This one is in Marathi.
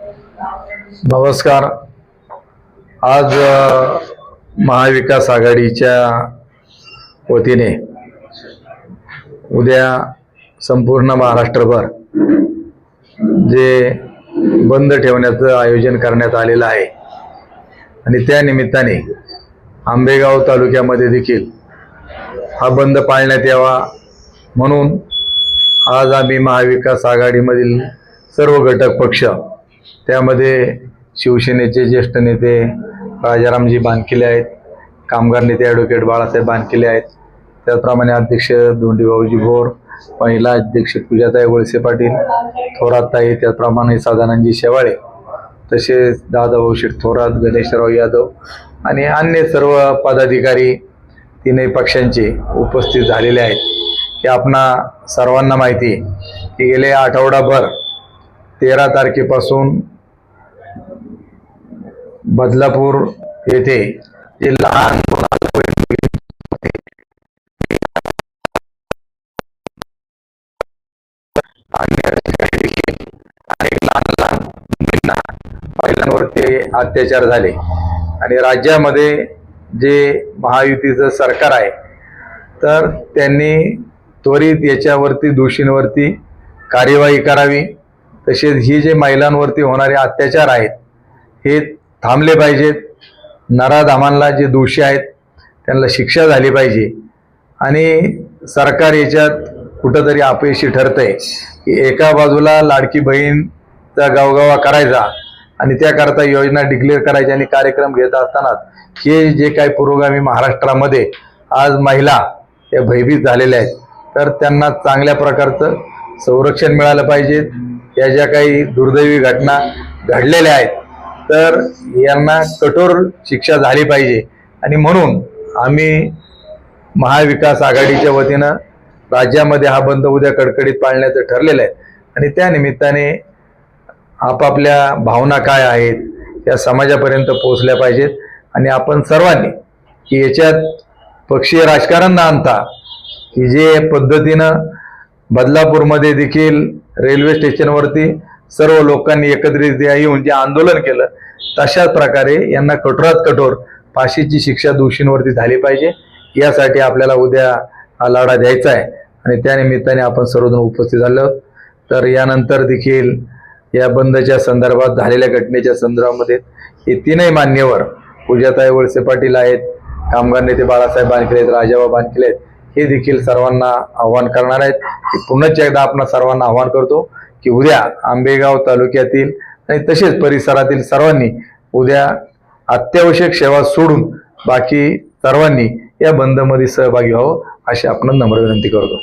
नमस्कार. आज महाविकास आघाडीच्या वतीने उद्या संपूर्ण महाराष्ट्रभर जे बंद ठेवण्याचं आयोजन करण्यात आलेलं आहे आणि त्या निमित्ताने आंबेगाव तालुक्यामध्ये देखील हा बंद पाळण्यात यावा म्हणून आज आम्ही महाविकास आघाडीमधील सर्व घटक पक्ष त्यामध्ये शिवसेनेचे ज्येष्ठ नेते राजारामजी बानकिले आहेत कामगार नेते ॲडव्होकेट बाळासाहेब बानकिले आहेत. त्याचप्रमाणे अध्यक्ष धोंडीभाऊजी भोर महिला अध्यक्ष पूजाताई वळसे पाटील थोरातताई त्याचप्रमाणे सदानंदजी शेवाळे तसेच दादाभाऊ शेठ थोरात गणेशराव यादव आणि अन्य सर्व पदाधिकारी तीनही पक्षांचे उपस्थित झालेले आहेत. की आपणा सर्वांना माहिती आहे की गेले आठवडाभर तेरा तारखेपासून बदलापूर येथे जे लहान लहान लहान महिलांवरती अत्याचार झाले. आणि राज्यामध्ये जे महायुतीचं सरकार आहे तर त्यांनी त्वरित याच्यावरती दोषींवरती कार्यवाही करावी. तसेच ही जे महिलांवरती होणारे अत्याचार आहेत हे थांबले पाहिजेत. नराधामांना जे दोषी आहेत त्यांना शिक्षा झाली पाहिजे. आणि सरकार याच्यात कुठंतरी अपयशी ठरतंय की एका बाजूला लाडकी बहीणचा गावगावा करायचा आणि त्याकरता योजना डिक्लेअर करायची आणि कार्यक्रम घेत असताना हे जे काही पुरोगामी महाराष्ट्रामध्ये आज महिला या भयभीत झालेल्या आहेत तर त्यांना चांगल्या प्रकारचं संरक्षण मिळालं पाहिजे. या ज्या काही दुर्दैवी घटना घडलेल्या आहेत तर यांना कठोर शिक्षा झाली पाहिजे. आणि म्हणून आम्ही महाविकास आघाडीच्या वतीनं राज्यामध्ये हा बंद उद्या कडकडीत पाळण्याचं ठरलेलं आहे. आणि त्या निमित्ताने आपापल्या भावना काय आहेत या समाजापर्यंत पोहोचल्या पाहिजेत. आणि आपण सर्वांनी की याच्यात पक्षीय राजकारण न आणता की जे पद्धतीनं बदलापूरमध्ये देखील रेल्वे स्टेशनवरती सर्व लोकांनी एकत्रित येऊन जे आंदोलन केलं तशाच प्रकारे यांना कठोरात कठोर फाशीची शिक्षा दोषींवरती झाली पाहिजे. यासाठी आपल्याला उद्या हा लढा द्यायचा आहे आणि त्यानिमित्ताने आपण सर्वजण उपस्थित झालो तर यानंतर देखील या बंदच्या संदर्भात झालेल्या घटनेच्या संदर्भामध्ये हे तीनही मान्यवर पूजाताई वळसे पाटील आहेत कामगार नेते बाळासाहेब बानकिले आहेत राजाबा बानकिले आहेत हे देखील सर्वांना आव्हान करणार आहेत. की पुन्हा एकदा आपण सर्वांना आव्हान करतो की उद्या आंबेगाव तालुक्यातील आणि तसेच परिसरातील सर्वांनी उद्या अत्यावश्यक सेवा सोडून बाकी सर्वांनी या बंदमध्ये सहभागी व्हावं अशी आपण नम्र विनंती करतो.